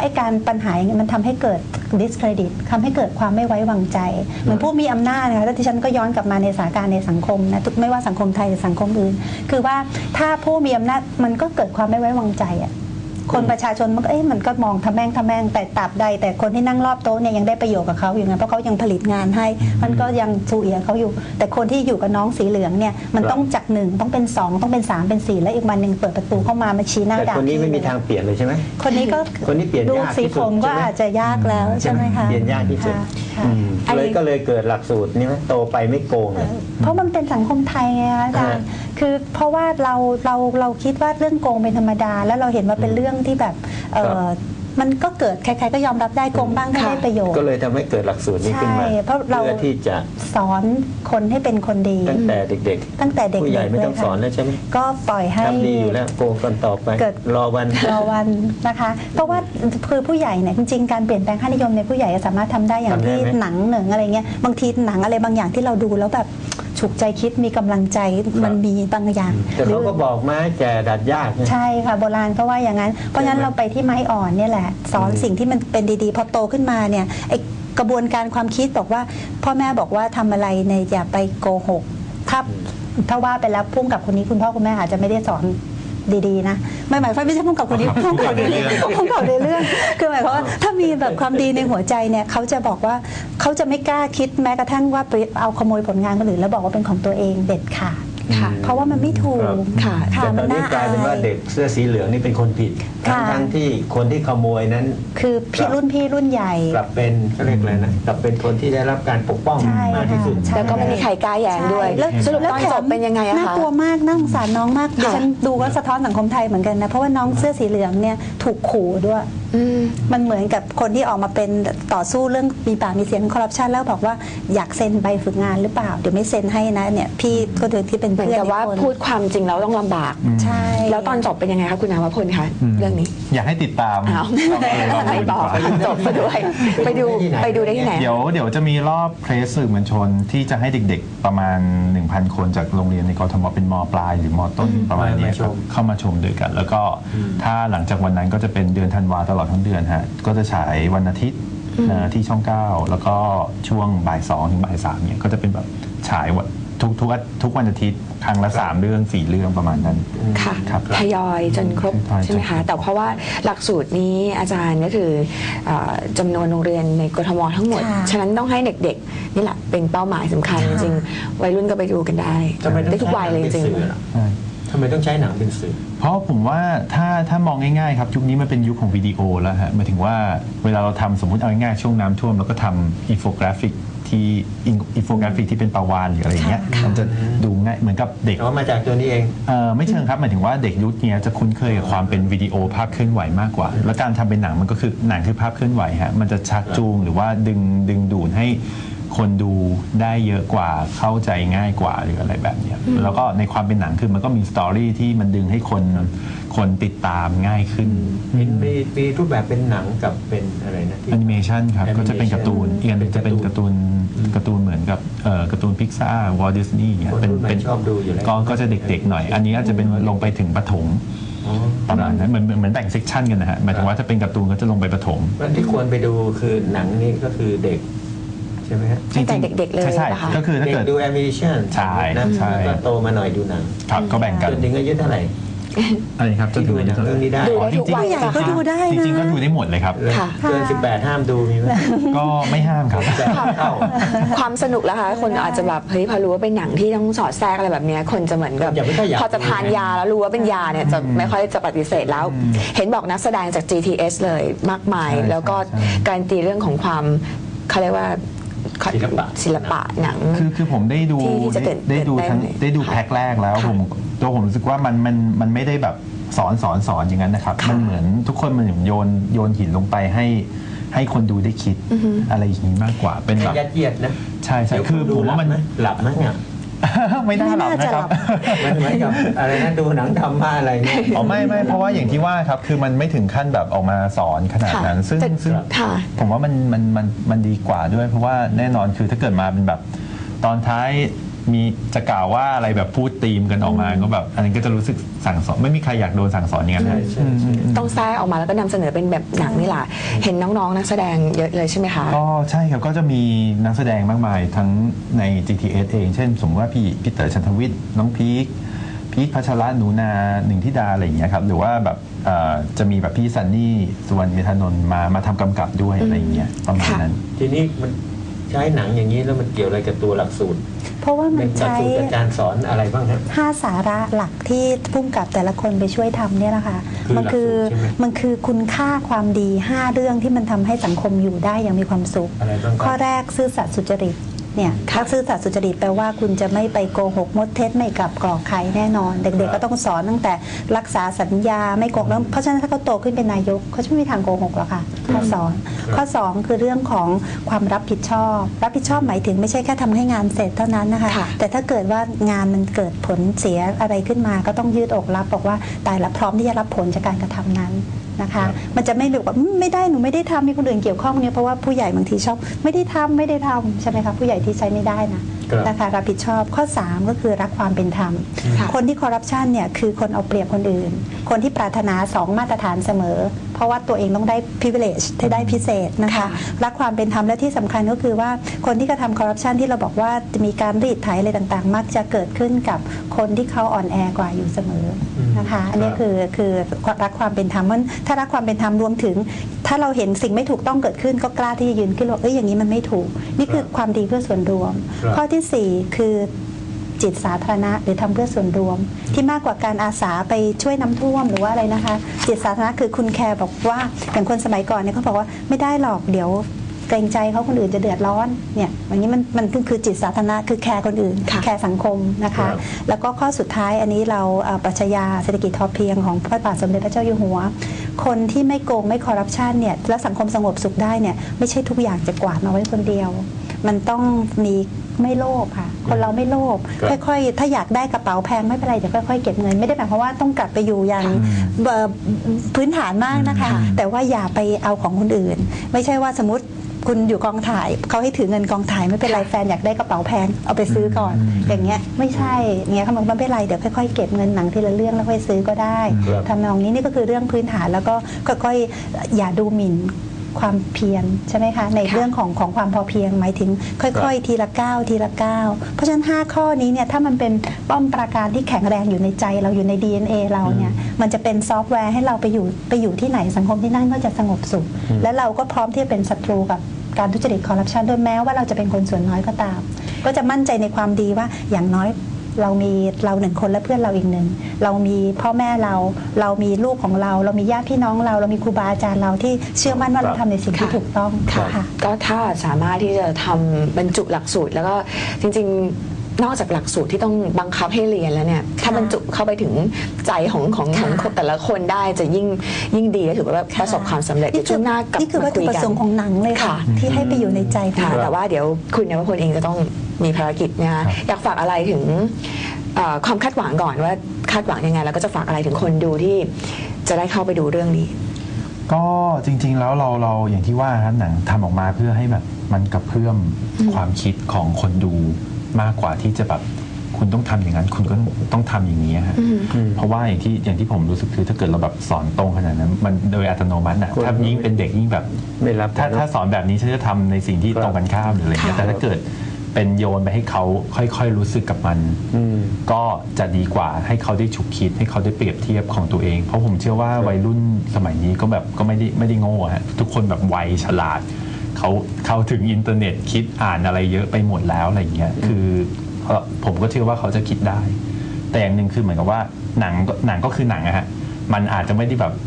ไอ้การปัญหาอย่างเงี้ยมันทำให้เกิด discredit ทำให้เกิดความไม่ไว้วางใจ เหมือนผู้มีอำนาจนะคะแล้วที่ฉันก็ย้อนกลับมาในสถานการณ์ในสังคมนะทุกไม่ว่าสังคมไทยหรือสังคมอื่น คือว่าถ้าผู้มีอำนาจมันก็เกิดความไม่ไว้วางใจอะ คนประชาชนมันก็เอ๊ะมันก็มองทำแม่งทำแม่งแต่ตับใด แต่คนที่นั่งรอบโต๊ะเนี่ยยังได้ประโยชน์กับเขาอยู่ไงเพราะเขายังผลิตงานให้ มันก็ยังชูเอียเขาอยู่ แต่คนที่อยู่กับน้องสีเหลืองเนี่ยมันต้องจากหนึ่งต้องเป็นสองต้องเป็นสามเป็นสี่แล้วอีกวันหนึ่งเปิดประตูเข้ามามาชี้หน้าแต่ด่าคนนี้ไม่พี่มีเลยทางเปลี่ยนเลยใช่ไหมคนนี้ก็คนนี้เปลี่ยนดูยากสีที่สุดผมก็ใช่ไหมอาจจะยากแล้วใช่ไหมคะเปลี่ยนยากที่สุดค่ะค่ะ อืมเลยก็เลยเกิดหลักสูตรนี้ไหมโตไปไม่โกงเลย เพราะมันเป็นสังคมไทยไงคะอาจารย์ คือเพราะว่าเราเราเราคิดว่าเรื่องโกงเป็นธรรมดา แล้วเราเห็นว่าเป็นเรื่องที่แบบเอครัอบมันก็เกิดใครๆก็ยอมรับได้โกงบ้างก็ได้ประโยชน์ ก็เลยทำให้เกิดหลักสูตรนี้ขึ้นมาใช่เพราะเรา เพื่อที่จะสอนคนให้เป็นคนดี ตั้งแต่เด็กตั้งแต่เด็กๆผู้ใหญ่ไม่ต้องเลยค่ะสอนแล้วใช่ไหมก็ปล่อยให้ ทำดีอยู่แล้วโกงกันต่อไป เกิด รอวัน รอวันนะคะ เพราะว่าคือผู้ใหญ่เนี่ยจริงๆการเปลี่ยนแปลงค่านิยมในผู้ใหญ่สามารถทำได้อย่างทำได้ที่ไหมหนังหนึ่งอะไรเงี้ยบางทีหนังอะไรบางอย่างที่เราดูแล้วแบบ ฉุกใจคิดมีกำลังใจมันมีบางอย่างแต่เขาก็บอกไม้แก่ดัดยากนะใช่ค่ะโบราณก็ว่าอย่างนั้น เพราะฉะนั้นเราไปที่ไม้อ่อนเนี่ยแหละ สอนสิ่งที่มันเป็นดีๆ พอโตขึ้นมาเนี่ยไอกระบวนการความคิดบอกว่า พ่อแม่บอกว่าทำอะไรเนี่ยอย่าไปโกหกถ้าถ้าว่าไปแล้วพุ่งกับคนนี้คุณพ่อคุณแม่อาจจะไม่ได้สอน ดีๆนะไม่หมายความไม่ใช่พุ่งกับคนนี้พุ่งกับในเรื่องพุ่งกับในเรื่องคือหมายความว่าถ้ามีแบบความดีในหัวใจเนี่ยเขาจะบอกว่าเขาจะไม่กล้าคิดแม้กระทั่งว่าไปเอาขโมยผลงานคนอื่นแล้วบอกว่าเป็นของตัวเองเด็ดขาด ค่ะเพราะว่ามันไม่ถูกครับค่ะค่ะแต่ตมัอนนนี้น่ากลายอาเป็นว่ายเด็กเสื้อสีเหลืองนี่เป็นคนผิดทั้งค่ะ ทั้งที่คนที่ขโมยนั้น คือพี่รุ่นพี่รุ่นใหญ่ กลับเป็นเขาเรียกอะไรนะกลับเป็นคนที่ได้รับการปกป้องใช่มากที่สุด ค่ะใช่แล้วก็ไม่มีใครกล้าแย้งด้วยใช่แล้วสรุปตอนจบเป็นยังไงอะน่าคะ กลัวมากน่าสงสารน้องมากดิค่ะฉันดูก็สะท้อนสังคมไทยเหมือนกันนะ เพราะว่าน้องเสื้อสีเหลืองเนี่ยถูกขู่ด้วย อืม มันเหมือนกับคนที่ออกมาเป็นต่อสู้เรื่องมีปากมีเสียงคอร์รัปชันแล้วบอกว่าอยากเซ็นใบฝึกงานหรือเปล่า เดี๋ยวไม่เซ็นให้นะเนี่ยพี่ก็เดินที่เป็นเหมือนเพื่อนกับว่าในคนพูดความจริงแล้วต้องลำบาก ใช่ แล้วตอนจบเป็นยังไงคะคุณนาวพลคะเรื่องนี้ อยากให้ติดตามอ้าวลองดูลองดูไม่ดีบอกกว่าจบซะด้วยไปดูไปดูได้ที่ไหน เดี๋ยวเดี๋ยวจะมีรอบเพรสสื่อมวลชนที่จะให้เด็กๆประมาณ 1,000 คนจากโรงเรียนในกรทมเป็นมปลายหรือมต้นประมาณเนี้ยครับมาชมเข้ามาชมด้วยกัน แล้วก็ถ้าหลังจากวันนั้นก็จะเป็นเดือนธันวาตลอดทั้งเดือนฮะก็จะฉายวันอาทิตย์นะที่ช่อง 9 แล้วก็ช่วงบ่ายสองถึงบ่ายสามเนี่ยก็จะเป็นแบบฉายวัน ทุกทุกอาทุกวันอาทิตย์ครั้งละสามเรื่องสี่เรื่องประมาณนั้น ค่ะครับทยอยจนครบทยอยจนใช่ไหมคะแต่เพราะว่าหลักสูตรนี้อาจารย์ก็คือเออจำนวนโรงเรียนในกทมทั้งหมด ค่ะ ฉะนั้นต้องให้เด็กๆนี่แหละเป็นเป้าหมายสำคัญจริงๆวัยรุ่นก็ไปดูกันได้ทำไมต้องได้ทุกวัยเลยจริง ใช้หนังเป็นสื่อล่ะใช่ ทำไมต้องใช้หนังเป็นสื่อ เพราะผมว่าถ้าถ้ามองง่ายๆครับยุคนี้มันเป็นยุคของวิดีโอแล้วฮะหมายถึงว่าเวลาเราทำสมมติเอาง่ายๆช่วงน้ำท่วมเราก็ทำอินโฟกราฟิก ที่อินโฟกราฟิกที่เป็นประวานหรืออะไรอย่างเงี้ยมันจะดูง่ายเหมือนกับเด็กอ๋อมาจากตัวนี้เองเออไม่เชิงครับหมายถึงว่าเด็กยุคนี้จะคุ้นเคยกับความเป็นวิดีโอภาพเคลื่อนไหวมากกว่า แล้วการทำเป็นหนังมันก็คือหนังคือภาพเคลื่อนไหวฮะมันจะชักจูงหรือว่าดึงดึงดูดให้ คนดูได้เยอะกว่าเข้าใจง่ายกว่าหรืออะไรแบบเนี้ยแล้วก็ในความเป็นหนังคือมันก็มีสตอรี่ที่มันดึงให้คนคนติดตามง่ายขึ้นมีมีมีรูปแบบเป็นหนังกับเป็นอะไรนะที่ แอนิเมชันครับ Animation ก็จะเป็นการ์ตูนอีกอันหนึ่งจะเป็นการ์ตูนอืมการ์ตูนเหมือนกับเอ่อการ์ตูนพิกซ่าวอลดิสนีย์เนี่ยคนเป็นรุ่นใหม่เป็นชอบดูอยู่แล้ว ก็ก็จะเด็กๆหน่อย อันนี้อาจจะเป็นลงไปถึงประถมอ๋อประมาณนั้นเหมือนเหมือนเหมือนแบ่งเซกชันกันนะฮะหมายถึงว่าถ้าเป็นการ์ตูนก็จะลงไปประถม วันที่ควรไปดูคือหนังนี่ก็คือเด็ก ใช่ไหมฮะตั้งแต่จริงๆเด็กๆเลยใช่ใช่เหรอคะ ก็คือถ้าเด็กเกิด ดูแอนิเมชันใช่นะใช่ แล้วก็โตมาหน่อยดูหนังครับก็แบ่งกันจนถึงอายุเท่าไหร่อะไรครับที่ดูหนังเรื่องนี้ได้ดูได้ทุกวัยผู้ใหญ่ก็ดูได้จนะ ริงๆก็ดูได้หมดเลยครับ ค่ะ เกินสิบแปดห้ามดูมีไหมก็ไม่ห้ามครับ แต่เข้า ความสนุกแล้วคะคนอาจจะแบบเฮ้ยพอรู้ว่าเป็นหนังที่ต้องสอดแทรกอะไรแบบเนี้ยคนจะเหมือนกับอย่าไม่ค่อยอยากพอจะทานยาแล้วรู้ว่าเป็นยาเนี่ยจะไม่ค่อยจะปฏิเสธแล้ว เห็นบอกนักแสดงจาก GTS เลยมากมาย ใช่แล้วก็ใช่ การันตีเรื่องของความเขาเรียกว่า ศิลปะศิลปะหนัง คือคือผมได้ดูที่ที่จะได้ตื่นได้ดูตื่นเต้นทั้งเลยได้ดูค่ะแพ็คแรกแล้วค่ะผมตัวผมรู้สึกว่ามันมันมันไม่ได้แบบสอนสอนสอนอย่างนั้นนะครับค่ะมันเหมือนทุกคนมันเหมือนโยนโยนหินลงไปให้ ให้คนดูได้คิดอะไรอย่างนี้มากกว่าเป็นแบบยัดเยียดนะ ใช่ใช่คือผมว่ามัน หลับไหมเนี่ย ไม่น่าหลับไม่น่านะจะคหลัรับบมันเหมือนกับอะไรนะดูหนังทำมาอะไรเนี่ยอ๋อไม่ไม่เพราะว่าอย่างที่ว่าครับคือมันไม่ถึงขั้นแบบออกมาสอนขนาดนั้นค่ะซึ่งแต่ซึ่งค่ะผมว่ามันมันมันมันดีกว่าด้วย เพราะว่าแน่นอนคือถ้าเกิดมาเป็นแบบตอนท้าย มีจะกล่าวว่าอะไรแบบพูดตีมกันออกมาก็แบบอันนี้ก็จะรู้สึกสั่งสอนไม่มีใครอยากโดนสั่งสอนอย่างนั้นใช่นะใช่ใช่ต้องแทรกออกมาแล้วก็นำเสนอเป็นแบบหนังนี่แหละเห็นน้องๆนักแสดงเยอะเลยใช่ไหมคะก็ใช่ครับก็จะมีนักแสดงมากมายทั้งใน GTS เอง เช่น สมมติว่าพี่พี่เต๋อชันทวิทย์น้องพีคพีคพัชระหนูนาหนึ่งทิดาอะไรอย่างเงี้ยครับหรือว่าแบบเอ่อจะมีแบบพี่ซันนี่สุวรรณเมธานนท์มามาทำกำกับด้วยอะไรอย่างเงี้ยประมาณนั้น ทีนี้มัน ใช้หนังอย่างนี้แล้วมันเกี่ยวอะไรกับตัวหลักสูตร เพราะว่ามัเป็นนหลักใช้สูตรอาจารย์สอนอะไรบ้างครับห้าสาระหลักที่พุ่มกับแต่ละคนไปช่วยทำเนี่ยนะคะคือมันคือหลักสูตรใช่ไหมมันคือคุณค่าความดี 5 เรื่องที่มันทำให้สังคมอยู่ได้อย่างมีความสุขอะไรบ้างครับข้อแรกซื่อสัตย์สุจริตเนี่ยถ้าซื่อสัตย์สุจริตแปลว่าคุณจะไม่ไปโกหกมดเท็จไม่กลับกรอกใครแน่นอน เด็กๆก็ต้องสอนตั้งแต่รักษาสัญญาไม่โกหกแล้วเพราะฉะนั้นถ้าเขาโตขึ้นเป็นนายกเขาจะไม่มีทางโกหกหรอกค่ะ ข้อสองข้อสองคือเรื่องของความรับผิดชอบ รับผิดชอบหมายถึงไม่ใช่แค่ทำให้งานเสร็จเท่านั้นนะคะค่ะแต่ถ้าเกิดว่างานมันเกิดผลเสียอะไรขึ้นมา ก็ต้องยืดอกรับบอกว่าตายแล้วพร้อมที่จะรับผลจากการกระทำนั้นนะคะ มันจะไม่แบบว่าอืมไม่ได้หนูไม่ได้ทำมีคนอื่นเกี่ยวข้องเนี่ยเพราะว่าผู้ใหญ่บางทีชอบไม่ได้ทำไม่ได้ทำใช่ไหมคะผู้ใหญ่ที่ใช้ไม่ได้นะครับนะคะรับผิดชอบข้อ 3 ก็คือรักความเป็นธรรมค่ะคนที่คอร์รัปชันเนี่ยคือคนเอาเปรียบคนอื่น คนที่ปรารถนาสองมาตรฐานเสมอ เพราะว่าตัวเองต้องได้ privilege ที่ได้พิเศษนะคะค่ะรักความเป็นธรรมและที่สำคัญก็คือว่าคนที่กระทำคอร์รัปชันที่เราบอกว่าจะมีการรีดไถอะไรต่างๆ มักจะเกิดขึ้นกับคนที่เขาอ่อนแอกว่าอยู่เสมออมนะคะอันนี้ครับคือคือรักความเป็นธรรมมันถ้ารักความเป็นธรรมรวมถึง ถ้าเราเห็นสิ่งไม่ถูกต้องเกิดขึ้นก็กล้าที่จะยืนขึ้นว่าเอ้ยอย่างนี้มันไม่ถูก นี่คือความดีเพื่อส่วนรวมครับข้อที่สี่คือ จิตสาธารณะ หรือทำเพื่อส่วนรวม ที่มากกว่าการอาสาไปช่วยน้ำท่วมหรือว่าอะไรนะคะ จิตสาธารณะคือคุณแคร์บอกว่าอย่างคนสมัยก่อนเนี่ยเขาบอกว่าไม่ได้หรอกเดี๋ยวเกรงใจเขาคนอื่นจะเดือดร้อนเนี่ยอย่างนี้มันมันคือคือจิตสาธารณะคือแคร์คนอื่นค่ะแคร์สังคมนะคะครับแล้วก็ข้อสุดท้ายอันนี้เราเอ่อปรัชญาเศรษฐกิจพอเพียงของพระบาทสมเด็จพระเจ้าอยู่หัว คนที่ไม่โกงไม่คอร์รัปชันเนี่ยและสังคมสงบสุขได้เนี่ยไม่ใช่ทุกอย่างจะกวาดมาไว้คนเดียว มันต้องมีไม่โลภค่ะ คนเราไม่โลภครับค่อยๆ ถ้าอยากได้กระเป๋าแพงไม่เป็นไรเดี๋ยวค่อยๆเก็บเงินไม่ได้หมายความว่าต้องกลับไปอยู่อย่างเอ่อพื้นฐานมากนะคะ แต่ว่าอย่าไปเอาของคนอื่น ไม่ใช่ว่าสมมติคุณอยู่กองถ่ายเขาให้ถือเงินกองถ่ายไม่เป็นไรแฟนอยากได้กระเป๋าแพงเอาไปซื้อก่อน อย่างเงี้ยไม่ใช่อย่างเงี้ยเขาบอกไม่เป็นไรเดี๋ยวค่อยๆเก็บเงินหนังทีละเรื่องแล้วค่อยซื้อก็ได้ครับทำนองนี้นี่ก็คือเรื่องพื้นฐานแล้วก็ค่อยๆอย่าดูหมิ่น ความเพียรใช่ไหมคะ ในค่ะเรื่องของของความพอเพียงหมายถึง ค่อยๆ ทีละก้าวทีละก้าวเพราะฉะนั้น 5 ข้อนี้เนี่ยถ้ามันเป็นป้อมปราการที่แข็งแรงอยู่ในใจเราอยู่ใน DNA เราเนี่ยมันจะเป็นซอฟต์แวร์ให้เราไปอยู่ไปอยู่ที่ไหนสังคมที่นั่นก็จะสงบสุข และเราก็พร้อมที่จะเป็นศัตรูกับการทุจริตคอร์รัปชันด้วยแม้ว่าเราจะเป็นคนส่วนน้อยก็ตาม ก็จะมั่นใจในความดีว่าอย่างน้อย เรามีเราหนึ่งคนและเพื่อนเราอีกหนึ่ง เรามีพ่อแม่เรา เรามีลูกของเรา เรามีญาติพี่น้องเรา เรามีครูบาอาจารย์เราที่เชื่อมั่นว่าเราทำในสิ่งที่ค่ะถูกต้องค่ะค่ะ ก็ถ้าสามารถที่จะทำบรรจุหลักสูตรแล้วก็จริง ๆนอกจากหลักสูตรที่ต้องบังคับให้เรียนแล้วเนี่ย ถ้าบรรจุเข้าไปถึงใจของของของค่ะแต่ละคนได้จะยิ่งยิ่งดีและถือว่าประสบความสำเร็จเดี๋ยวช่วงหน้ากลับนี่คือมาวัตถุคุยประกันสงค์ของหนังเลยค่ะค่ะ ที่ให้ไปอยู่ในใจของค่ะเราแต่ว่าเดี๋ยวคุณเนวพลเองจะต้อง มีภารกิจนะคะครับอยากฝากอะไรถึงเอ่อความคาดหวังก่อนว่าคาดหวังยังไง แล้วก็จะฝากอะไรถึงคนดูที่จะได้เข้าไปดูเรื่องนี้ ก็จริง ๆ แล้วเราเราอย่างที่ว่าครับหนังทำออกมาเพื่อให้แบบมันกระเพื่อมความคิดของคนดูมากกว่าที่จะแบบคุณต้องทำอย่างนั้น คุณก็ต้องทำอย่างนี้ฮะเพราะว่าอย่างที่อย่างที่ผมรู้สึกคือถ้าเกิดเราแบบสอนตรงขนาดนั้นมันโดยอัตโนมัติอะคนถ้ายิ่งเป็นเด็กยิ่งแบบไม่รับถ้านะถ้าสอนแบบนี้ฉันจะทำในสิ่งที่ครับตรงกันข้ามหรืออะไรเงี้ยค่ะแต่ถ้าเกิด เป็นโยนไปให้เขาค่อยๆรู้สึกกับมันอืมก็จะดีกว่าให้เขาได้ฉุกคิดให้เขาได้เปรียบเทียบของตัวเอง เพราะผมเชื่อว่าวัยรุ่นสมัยนี้ก็แบบก็ไม่ได้ไม่ได้โง่ฮะทุกคนแบบไวฉลาดเขาเข้าถึงอินเทอร์เน็ตคิดอ่านอะไรเยอะไปหมดแล้วอะไรเงี้ยคือเอ่อผมก็เชื่อว่าเขาจะคิดได้ แต่อย่างหนึ่งคือเหมือนกับว่าหนังก็หนังก็คือหนังอะฮะมันอาจจะไม่ได้แบบเ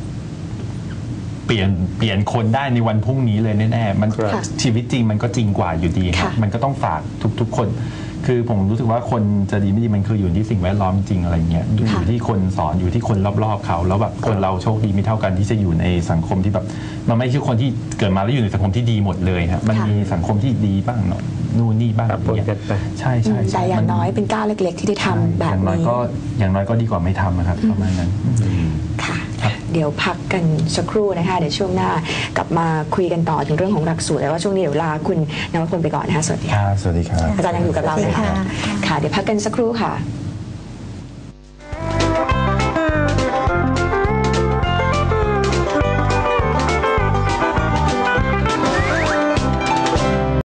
ปลี่ยนเปลี่ยนคนได้ในวันพรุ่งนี้เลยแน่ๆมันครับ ชีวิตจริงมันก็จริงกว่าอยู่ดีครับ ค่ะ มันก็ต้องฝากทุกๆคน คือผมรู้สึกว่าคนจะดีไม่ดีมันคืออยู่ที่สิ่งแวดล้อมจริงอะไรเงี้ยอยู่ที่คนสอนอยู่ที่คนรอบๆเขา แล้วแบบคนเราโชคดีไม่เท่ากันที่จะอยู่ในสังคมที่แบบมันไม่ใช่คนที่เกิดมาแล้วอยู่ในสังคมที่ดีหมดเลยฮะมันค่ะ มีสังคมที่ดีบ้างเนาะนู่นนี่บ้างปรับปนเงี้ยกันไป ใช่ใช่ใช่แต่อย่างมัน้อยเป็นก้าวเล็ก ๆ ที่ได้ทำแบอบย่างน้อยนี้ ก็อย่างน้อยก็ดีกว่าไม่ทำนะครับประมาณนั้นค่ะ เดี๋ยวพักกันสักครู่นะคะ เดี๋ยวช่วงหน้ากลับมาคุยกันต่อถึงเรื่องของหลักสูตรแต่ว่าช่วงนี้เดี๋ยวลาคุณนวพลไปก่อนนะคะสวัสดีคค่ะรับสวัสดีครับอาจารย์ยังอยู่กับเราเลยค่ะสวัสดีค่ะค่ะ เดี๋ยวพักกันสักครู่ค่ะ